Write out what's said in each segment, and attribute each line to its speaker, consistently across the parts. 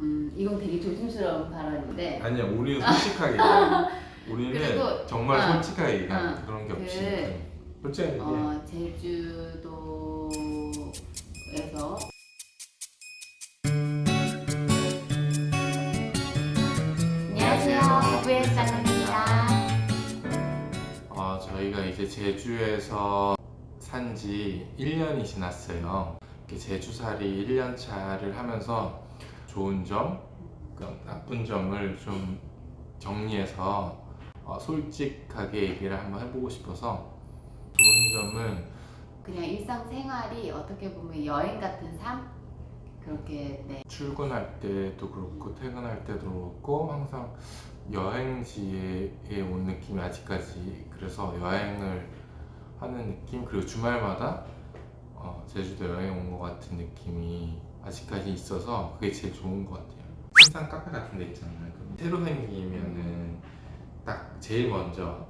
Speaker 1: 음, 이건 되게 조심스러운 발언인데.
Speaker 2: 아니야 우리는 솔직하게 얘기해. 우리는
Speaker 1: 그리고,
Speaker 2: 정말
Speaker 1: 어,
Speaker 2: 솔직하게 얘기하는
Speaker 1: 어,
Speaker 2: 그런 게
Speaker 1: 그,
Speaker 2: 없이 솔직하게 얘기해
Speaker 1: 어, 제주도에서 안녕하세요. 부회장입니다.
Speaker 2: 어, 저희가 이제 제주에서 산 지 1년이 지났어요. 이렇게 제주살이 1년 차를 하면서 좋은 점, 그 나쁜 점을 좀 정리해서 어, 솔직하게 얘기를 한번 해보고 싶어서 좋은 점은
Speaker 1: 그냥 일상생활이 어떻게 보면 여행 같은 삶? 그렇게 네.
Speaker 2: 출근할 때도 그렇고 퇴근할 때도 그렇고 항상 여행지에 온 느낌이 아직까지 그래서 여행을 하는 느낌? 그리고 주말마다 어, 제주도 여행 온 것 같은 느낌이 아직까지 있어서 그게 제일 좋은 것 같아요. 신상 카페 같은 데 있잖아요. 새로 생기면은 딱 제일 먼저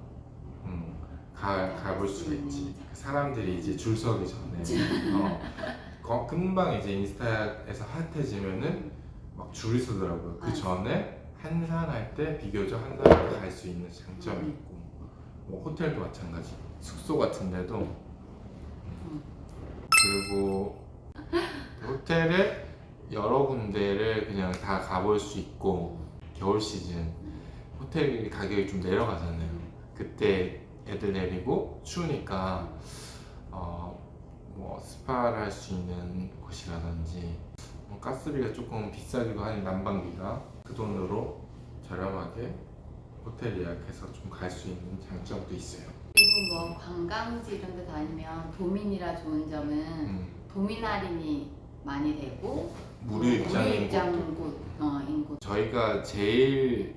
Speaker 2: 음, 가, 가볼 수가 있지. 사람들이 이제 줄 서기 전에 어, 거- 금방 이제 인스타에서 핫해지면은 막 줄이 서더라고요. 그. 전에 한산할 때 비교적 한산할 때갈수 있는 장점이 있고 뭐 호텔도 마찬가지. 숙소 같은 데도
Speaker 1: 음.
Speaker 2: 그리고 호텔에 여러 군데를 그냥 다 가볼 수 있고 겨울 시즌 호텔 가격이 좀 내려가잖아요. 그때 애들 내리고 추우니까 어, 뭐 스파를 할 수 있는 곳이라든지 뭐 가스비가 조금 비싸기도 하니 난방비가 그 돈으로 저렴하게 호텔 예약해서 좀 갈 수 있는 장점도 있어요.
Speaker 1: 그리고 뭐 관광지 이런 데 다니면 도민이라 좋은 점은
Speaker 2: 음,
Speaker 1: 도민 할인이 많이 되고
Speaker 2: 무료 입장인
Speaker 1: 입장
Speaker 2: 곳도
Speaker 1: 곳, 어, 인 곳.
Speaker 2: 저희가 제일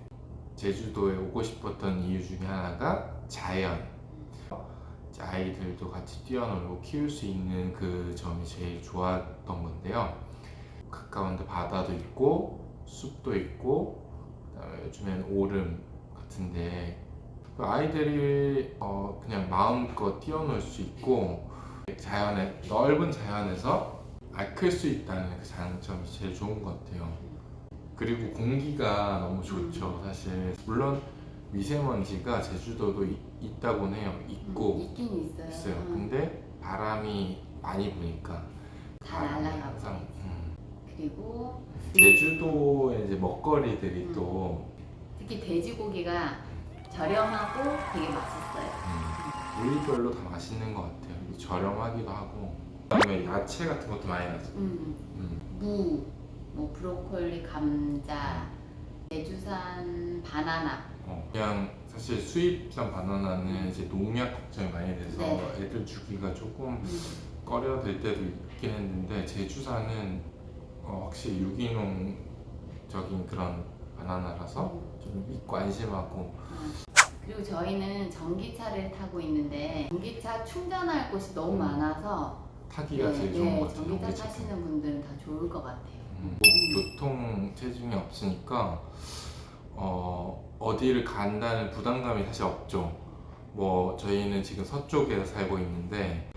Speaker 2: 제주도에 오고 싶었던 이유 중에 하나가 자연. 아이들도 같이 뛰어놀고 키울 수 있는 그 점이 제일 좋았던 건데요. 가까운데 바다도 있고 숲도 있고 그다음에 요즘엔 오름 같은데 그 아이들이 어, 그냥 마음껏 뛰어놀 수 있고 자연에 넓은 자연에서 알수 있다는 그 장점이 제일 좋은 것 같아요. 그리고 공기가 너무 좋죠, 사실. 물론 미세먼지가 제주도도 이- 있다고는 해요. 있고
Speaker 1: 있긴 있어요.
Speaker 2: 있어요.
Speaker 1: 음.
Speaker 2: 근데 바람이 많이 부니까
Speaker 1: 다
Speaker 2: 바람이
Speaker 1: 날아가고.
Speaker 2: 항상 음.
Speaker 1: 그리고
Speaker 2: 제주도의 이제 먹거리들이
Speaker 1: 음.
Speaker 2: 또
Speaker 1: 특히 돼지고기가 저렴하고 되게 맛있어요.
Speaker 2: 음, 부위별로 다 맛있는 것 같아요. 저렴하기도 하고 그다음에 야채 같은 것도 많이 나죠.
Speaker 1: 음,
Speaker 2: 음.
Speaker 1: 무, 뭐 브로콜리, 감자, 제주산 바나나.
Speaker 2: 어, 그냥 사실 수입산 바나나는 이제 농약 걱정이 많이 돼서
Speaker 1: 네.
Speaker 2: 애들 주기가 조금
Speaker 1: 음,
Speaker 2: 꺼려될 때도 있긴 했는데 제주산은 어, 확실히 유기농적인 그런 바나나라서 좀 믿고 안심하고
Speaker 1: 그리고 저희는 전기차를 타고 있는데 전기차 충전할 곳이 너무
Speaker 2: 음.
Speaker 1: 많아서
Speaker 2: 타기가
Speaker 1: 네,
Speaker 2: 제일 좋은
Speaker 1: 네,
Speaker 2: 것 같아요.
Speaker 1: 전기차
Speaker 2: 우리
Speaker 1: 타시는 분들은 다 좋을 것 같아요.
Speaker 2: 음, 뭐 교통 체증이 없으니까 어, 어디를 간다는 부담감이 사실 없죠. 뭐 저희는 지금 서쪽에 살고 있는데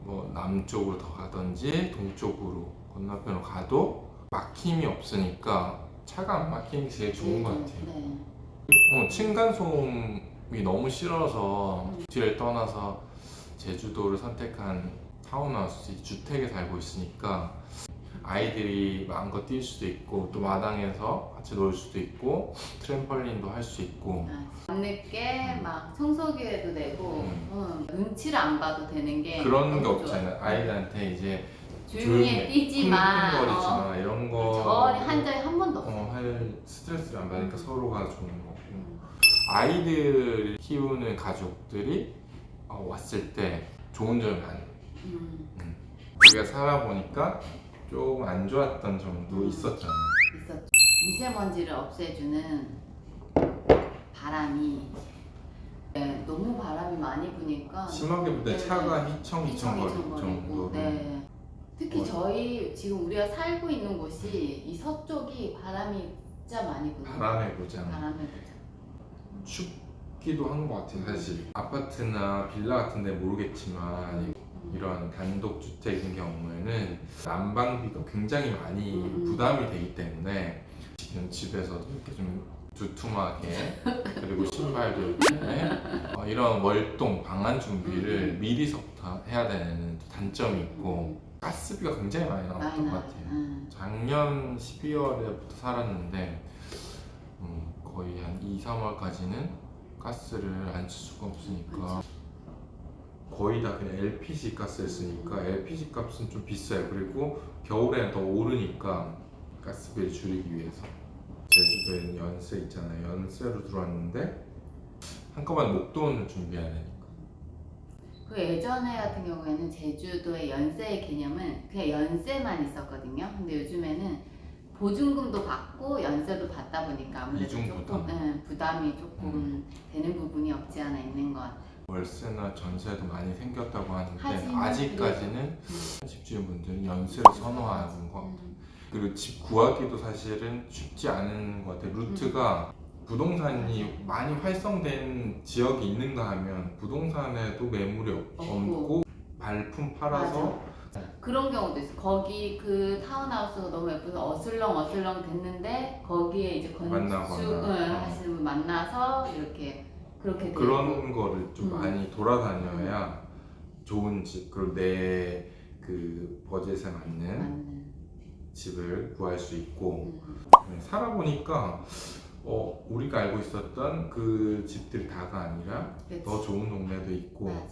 Speaker 2: 뭐 남쪽으로 더 가든지 동쪽으로 건너편으로 가도 막힘이 없으니까 차가 안 막히는 게 제일 좋은 것 같아요.
Speaker 1: 네.
Speaker 2: 어, 층간소음이 너무 싫어서
Speaker 1: 음.
Speaker 2: 뒤를 떠나서 제주도를 선택한 타운하우스 주택에 살고 있으니까 아이들이 마음껏 뛸 수도 있고 또 마당에서 같이 놀 수도 있고 트램펄린도 할 수 있고
Speaker 1: 아, 밤늦게 막 청소기에도 내고
Speaker 2: 음.
Speaker 1: 어, 눈치를 안 봐도 되는 게
Speaker 2: 그런 게
Speaker 1: 너무
Speaker 2: 없잖아요. 아이들한테 이제
Speaker 1: 조용히 뛰지 마.
Speaker 2: 쿵쿵거리지
Speaker 1: 어,
Speaker 2: 마 이런
Speaker 1: 저거한 적이 한 번도 없어요.
Speaker 2: 어, 할 스트레스를 안 받으니까
Speaker 1: 음.
Speaker 2: 서로가 좋은 거고
Speaker 1: 음.
Speaker 2: 아이들 키우는 가족들이 어, 왔을 때 좋은 점이 많아요.
Speaker 1: 음,
Speaker 2: 우리가 살아보니까 조금 안 좋았던 점도
Speaker 1: 음.
Speaker 2: 있었잖아요.
Speaker 1: 있었죠. 미세먼지를 없애주는 바람이 네, 너무 바람이 많이 부니까
Speaker 2: 심하게 볼때
Speaker 1: 네,
Speaker 2: 차가 휘청휘청거릴 정도로
Speaker 1: 네. 특히
Speaker 2: 어.
Speaker 1: 저희 지금 우리가 살고 있는 곳이 이 서쪽이 바람이 진짜 많이 부는
Speaker 2: 바람의 고장
Speaker 1: 바람에.
Speaker 2: 춥기도 한 것 같아요 사실 아파트나 빌라 같은 데 모르겠지만 이런 단독 주택인 경우에는 난방비가 굉장히 많이
Speaker 1: 음.
Speaker 2: 부담이 되기 때문에 지금 집에서도 이렇게 좀 두툼하게 그리고 신발도 이렇게 어, 이런 월동 방안 준비를
Speaker 1: 음.
Speaker 2: 미리서부터 해야 되는 또 단점이 있고 가스비가 굉장히
Speaker 1: 많이
Speaker 2: 나왔던 것
Speaker 1: 나.
Speaker 2: 같아요.
Speaker 1: 응.
Speaker 2: 작년 12월에부터 살았는데 음, 거의 한 2, 3월까지는 가스를 안 쓸 수가 없으니까 거의 다 그냥 LPG 가스를 쓰니까 LPG 값은 좀 비싸요. 그리고 겨울에는 더 오르니까 가스비를 줄이기 위해서 제주도에는 연세 있잖아요. 연세로 들어왔는데 한꺼번에 목돈을 준비해야 되니까
Speaker 1: 그 예전에 같은 경우에는 제주도의 연세의 개념은 그냥 연세만 있었거든요. 근데 요즘에는 보증금도 받고 연세도 받다 보니까 아무래도
Speaker 2: 이중
Speaker 1: 조금
Speaker 2: 부담.
Speaker 1: 응, 부담이 조금 되는 부분이 없지 않아 있는 것 같아요.
Speaker 2: 월세나 전세도 많이 생겼다고 하는데
Speaker 1: 하지만
Speaker 2: 아직까지는
Speaker 1: 음.
Speaker 2: 집주인분들은 연세를 선호하는 거
Speaker 1: 음.
Speaker 2: 그리고 집 구하기도 사실은 쉽지 않은 것 같아요. 루트가 부동산이 많이 활성된 지역이 있는가 하면 부동산에도 매물이 없-
Speaker 1: 없고.
Speaker 2: 없고 발품 팔아서
Speaker 1: 그런 경우도 있어. 거기 그 타운하우스가 너무 예뻐서 어슬렁 어슬렁 됐는데 거기에 이제 건축
Speaker 2: 만나거나.
Speaker 1: 응,
Speaker 2: 어.
Speaker 1: 하시는 분 만나서 이렇게 그렇게 되고.
Speaker 2: 그런 거를 좀
Speaker 1: 음.
Speaker 2: 많이 돌아다녀야 좋은 집 그리고 내 그 버젯에 맞는
Speaker 1: 맞는.
Speaker 2: 집을 구할 수 있고
Speaker 1: 음.
Speaker 2: 살아보니까 어, 우리가 알고 있었던 그 집들이 다가 아니라
Speaker 1: 그치.
Speaker 2: 더 좋은 동네도 있고
Speaker 1: 맞아.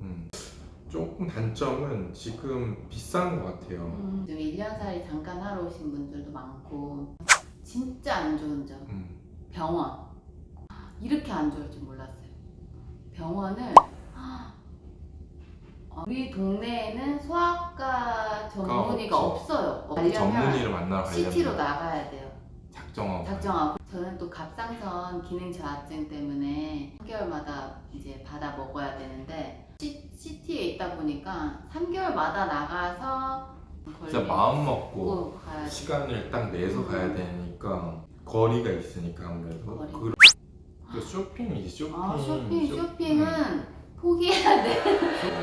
Speaker 2: 음, 조금 단점은 지금 비싼 것 같아요.
Speaker 1: 음, 좀 1년살이 잠깐 하러 오신 분들도 많고 진짜 안 좋은 점.
Speaker 2: 음,
Speaker 1: 병원. 이렇게 안 좋을 줄 몰랐어요. 병원을 어, 우리 동네에는 소아과 전문의가
Speaker 2: 없지.
Speaker 1: 없어요.
Speaker 2: 그
Speaker 1: 가려면
Speaker 2: 전문의를 만나러 가려면.
Speaker 1: CT로 나가야 돼요.
Speaker 2: 작정하고.
Speaker 1: 작정하고. 저는 또 갑상선 기능 저하증 때문에 3개월마다 이제 받아 먹어야 되는데 CT에 있다 보니까 3개월마다 나가서
Speaker 2: 진짜
Speaker 1: 걸리-
Speaker 2: 마음 먹고
Speaker 1: 가야.
Speaker 2: 시간을 딱 내서
Speaker 1: 음.
Speaker 2: 가야 되니까 거리가 있으니까 아무래도
Speaker 1: 거리.
Speaker 2: 그, 그 쇼핑이지 쇼핑
Speaker 1: 아 쇼핑
Speaker 2: 쇼-
Speaker 1: 쇼핑은
Speaker 2: 음,
Speaker 1: 포기해야 돼.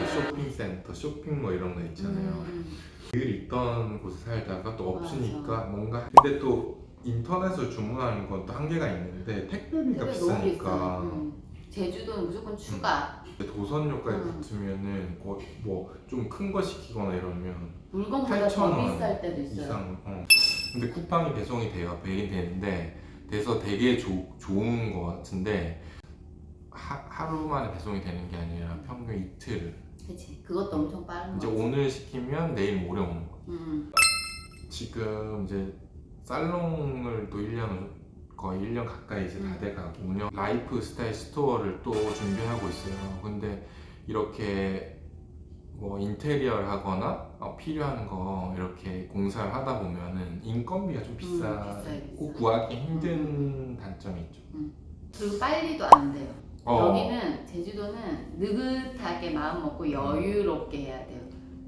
Speaker 2: 쇼핑센터 쇼핑몰 이런 거 있잖아요.
Speaker 1: 음,
Speaker 2: 늘 있던 곳에 살다가 또
Speaker 1: 맞아.
Speaker 2: 없으니까 뭔가 근데 또 인터넷으로 주문하는 건 또 한계가 있는데 택배비가
Speaker 1: 택배 너무 비싸.
Speaker 2: 비싸니까
Speaker 1: 음. 제주도는 무조건 추가.
Speaker 2: 도선료까지
Speaker 1: 음.
Speaker 2: 붙으면은 뭐 좀 큰 거 시키거나 이러면
Speaker 1: 물건보다 더
Speaker 2: 8,000원
Speaker 1: 비쌀 때도 있어요.
Speaker 2: 이상 어. 근데 쿠팡이 배송이 돼요 배송이 되는데 돼서 되게 조, 좋은 거 같은데 하, 하루 만에 배송이 되는 게 아니라 평균 이틀
Speaker 1: 그치. 그것도 엄청 빠른
Speaker 2: 이제
Speaker 1: 거.
Speaker 2: 오늘 시키면 내일 모레 오는 거
Speaker 1: 음.
Speaker 2: 지금 이제 살롱을 또 1년 거의 1년 가까이 이제 다
Speaker 1: 음.
Speaker 2: 돼가고 운영 라이프 스타일 스토어를 또 준비하고 있어요. 근데 이렇게 뭐 인테리어를 하거나 어, 필요한 거 이렇게 공사를 하다 보면은 인건비가 좀 비싸고
Speaker 1: 비싸요, 비싸.
Speaker 2: 구하기 힘든 단점이 있죠.
Speaker 1: 그리고 빨리도 안 돼요.
Speaker 2: 어,
Speaker 1: 여기는 제주도는 느긋하게 마음 먹고 여유롭게 해야 돼요.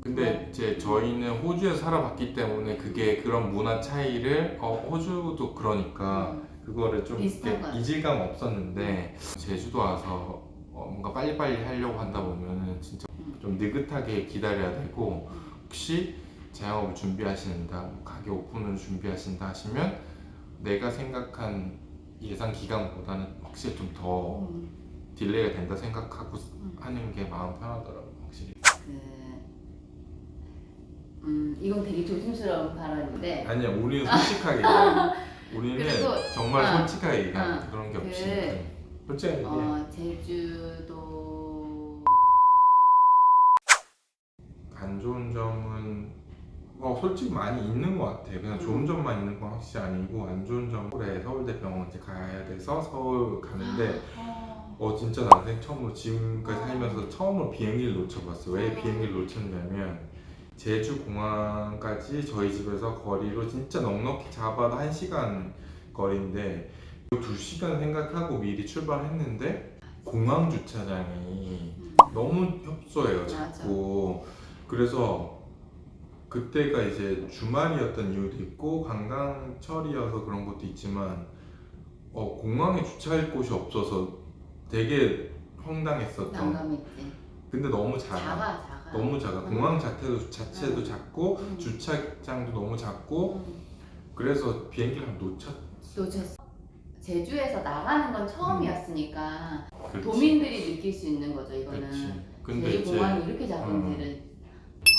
Speaker 2: 근데 이제 저희는 호주에서 살아봤기 때문에 그게 그런 문화 차이를 어, 호주도 그러니까
Speaker 1: 음.
Speaker 2: 그거를 좀
Speaker 1: 비슷한
Speaker 2: 이렇게. 이질감 없었는데 제주도 와서 어, 뭔가 빨리빨리 하려고 한다 보면은 진짜
Speaker 1: 음.
Speaker 2: 좀 느긋하게 기다려야 되고
Speaker 1: 음.
Speaker 2: 혹시 자영업을 준비하신다 뭐 가게 오픈을 준비하신다 하시면 내가 생각한 예상 기간보다는 확실히 좀 더
Speaker 1: 음.
Speaker 2: 딜레이가 된다 생각하고
Speaker 1: 음.
Speaker 2: 하는 게 마음 편하더라고 확실히
Speaker 1: 그, 음, 이건 되게 조심스러운 발언인데
Speaker 2: 아니야 우리는 솔직하게 우리는
Speaker 1: 그리고,
Speaker 2: 정말
Speaker 1: 어,
Speaker 2: 솔직하게 얘기하는
Speaker 1: 어,
Speaker 2: 그런 게
Speaker 1: 그,
Speaker 2: 없이 솔직하게 얘기해
Speaker 1: 어, 제주도
Speaker 2: 안 좋은 점은 어, 솔직히 많이 있는 것 같아요. 그냥
Speaker 1: 음.
Speaker 2: 좋은 점만 있는 건 확실히 아니고 안 좋은 점은 서울에 서울대 병원 이제 가야 돼서 서울 가는데
Speaker 1: 어,
Speaker 2: 어 진짜 난생 처음으로 지금까지
Speaker 1: 어.
Speaker 2: 살면서 처음으로 비행기를 놓쳐봤어. 왜
Speaker 1: 어.
Speaker 2: 비행기를 놓쳤냐면 제주 공항까지 저희 집에서 거리로 진짜 넉넉히 잡아도 한 시간 거리인데 두 시간 생각하고 미리 출발했는데 공항 주차장이
Speaker 1: 음.
Speaker 2: 너무 협소해요. 자꾸 그래서 그때가 이제 주말이었던 이유도 있고 관광철이어서 그런 것도 있지만 어, 공항에 주차할 곳이 없어서 되게 황당했었던
Speaker 1: 난감했지.
Speaker 2: 근데 너무 작아
Speaker 1: 작아.
Speaker 2: 너무 작아. 공항 자체도 자체도
Speaker 1: 음.
Speaker 2: 작고
Speaker 1: 음.
Speaker 2: 주차장도 너무 작고
Speaker 1: 음,
Speaker 2: 그래서 비행기를 한 놓쳤.
Speaker 1: 놓쳤어. 제주에서 나가는 건 처음이었으니까
Speaker 2: 그렇지.
Speaker 1: 도민들이 느낄 수 있는 거죠. 이거는
Speaker 2: 그렇지. 근데
Speaker 1: 제주
Speaker 2: 이제
Speaker 1: 공항이 이렇게 작은
Speaker 2: 음.
Speaker 1: 데를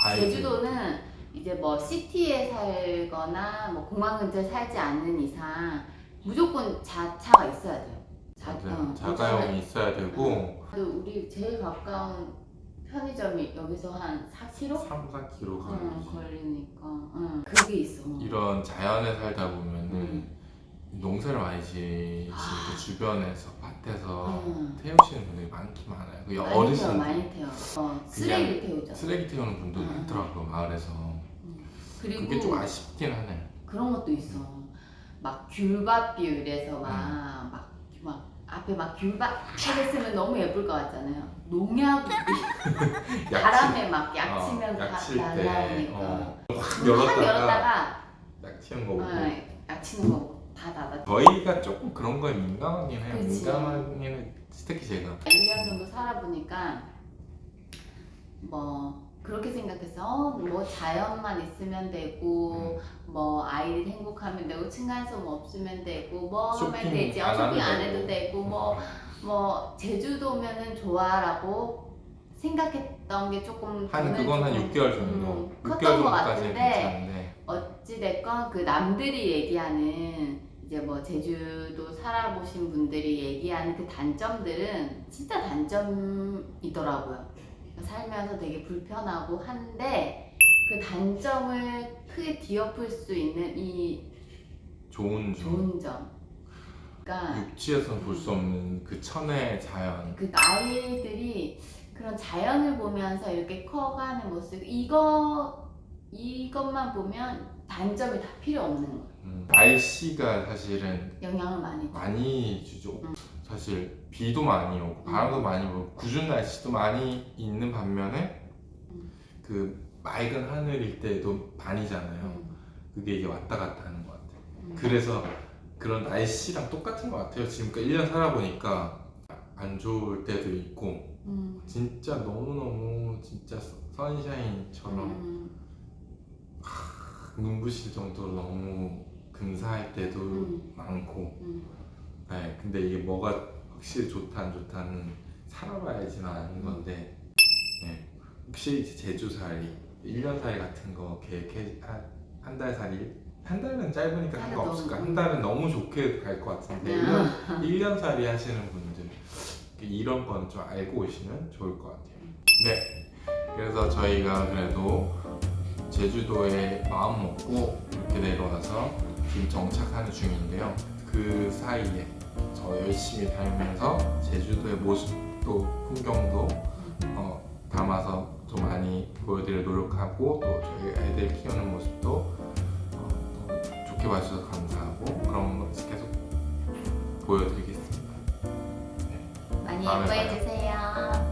Speaker 2: 아이들,
Speaker 1: 제주도는 이제 뭐 시티에 살거나 뭐 공항 근처에 살지 않는 이상 무조건 자차가 있어야 돼요. 자,
Speaker 2: 맞아요.
Speaker 1: 어,
Speaker 2: 자가용이 있어야 되고
Speaker 1: 또 우리 제일 가까운 편의점이 여기서 한 4km?
Speaker 2: 3, 4km
Speaker 1: 응,
Speaker 2: 가야지.
Speaker 1: 걸리니까 응, 그게 있어.
Speaker 2: 이런 자연에 살다 보면은
Speaker 1: 음.
Speaker 2: 농사를 많이 때
Speaker 1: 아.
Speaker 2: 주변에서 밭에서
Speaker 1: 응.
Speaker 2: 태우시는 분들이 많긴 많아요. 그
Speaker 1: 많이 태워,
Speaker 2: 어르신
Speaker 1: 많이 태워. 어, 쓰레기를 태우죠.
Speaker 2: 쓰레기 태우는 분도
Speaker 1: 음.
Speaker 2: 많더라고요 마을에서.
Speaker 1: 그리고
Speaker 2: 그게 좀 아쉽긴 하네.
Speaker 1: 그런 것도 있어. 막 귤밭 비율에서 막, 막, 막 앞에 막 귤밭 쓰면 너무 예쁠 것 같잖아요. 농약 바람에 막 약치면
Speaker 2: 어,
Speaker 1: 다
Speaker 2: 약칠 때,
Speaker 1: 날라오니까.
Speaker 2: 어, 확확 열었다가
Speaker 1: 열었다가
Speaker 2: 약치는 거 보고.
Speaker 1: 어, 약치는 거 다 닫아.
Speaker 2: 저희가 조금 그런 거에 민감하긴 해요.
Speaker 1: 그치.
Speaker 2: 민감하기는 특히 제가
Speaker 1: 1년 정도 살아보니까 뭐 그렇게. 어, 뭐 자연만 있으면 되고 뭐 아이들 행복하면 되고 층간소음 없으면 되고 뭐 하면
Speaker 2: 쇼핑
Speaker 1: 되지. 어,
Speaker 2: 안
Speaker 1: 쇼핑
Speaker 2: 하면
Speaker 1: 안
Speaker 2: 되고.
Speaker 1: 해도 되고 뭐 뭐 제주도면은 좋아라고 생각했던 게 조금
Speaker 2: 한
Speaker 1: 저는
Speaker 2: 그건 한
Speaker 1: 조금,
Speaker 2: 6개월 정도.
Speaker 1: 음,
Speaker 2: 6개월
Speaker 1: 컸던 것
Speaker 2: 정도까지는
Speaker 1: 같은데
Speaker 2: 괜찮은데
Speaker 1: 어찌 됐건 그 남들이 얘기하는 이제 뭐 제주도 살아보신 분들이 얘기하는 그 단점들은 진짜 단점이더라고요. 살면서 되게 불편하고 한데 그 단점을 크게 뒤엎을 수 있는 이
Speaker 2: 좋은 점.
Speaker 1: 좋은 점. 그러니까
Speaker 2: 육지에서는 볼수 없는 그 천혜의 자연.
Speaker 1: 그 아이들이 그런 자연을 보면서 이렇게 커가는 모습 이거 이것만 보면 단점이 다 필요 없는 거예요.
Speaker 2: 음, 날씨가 사실은
Speaker 1: 영향을 많이 줘.
Speaker 2: 많이 주죠.
Speaker 1: 음.
Speaker 2: 사실 비도 많이 오고 바람도
Speaker 1: 음.
Speaker 2: 많이 불고 궂은 날씨도 많이 있는 반면에
Speaker 1: 음.
Speaker 2: 그 맑은 하늘일 때도 반이잖아요.
Speaker 1: 음,
Speaker 2: 그게 이게 왔다 갔다 하는 것 같아요.
Speaker 1: 음.
Speaker 2: 그래서 그런 날씨랑 똑같은 것 같아요. 지금까지 1년 살아보니까 안 좋을 때도 있고
Speaker 1: 음,
Speaker 2: 진짜 너무너무 진짜 선샤인처럼
Speaker 1: 음,
Speaker 2: 눈부실 정도로 너무 근사할 때도
Speaker 1: 음.
Speaker 2: 많고.
Speaker 1: 음.
Speaker 2: 네, 근데 이게 뭐가 확실히 좋다 안 좋다는 살아봐야지는 아는 건데 네, 혹시 이제 제주 살이 1년 살이 같은 거 계획해 한 달 살이 한 달은 짧으니까
Speaker 1: 한
Speaker 2: 상관없을까?
Speaker 1: 달은
Speaker 2: 한 달은 너무 좋게 갈 것 같은데
Speaker 1: 음.
Speaker 2: 1년, 1년 살이 하시는 분들 이런 건 좀 알고 오시면 좋을 것 같아요. 네. 그래서 저희가 그래도 제주도에 마음 먹고 이렇게 내려와서 지금 정착하는 중인데요 그 사이에 저 열심히 살면서 제주도의 모습도 풍경도 어, 담아서 좀 많이 보여드릴 노력하고 또 저희 애들 키우는 모습도 어, 또 좋게 봐주셔서 감사하고 그런 거 계속 보여드리겠습니다.
Speaker 1: 많이
Speaker 2: 다음에
Speaker 1: 예뻐해 주세요.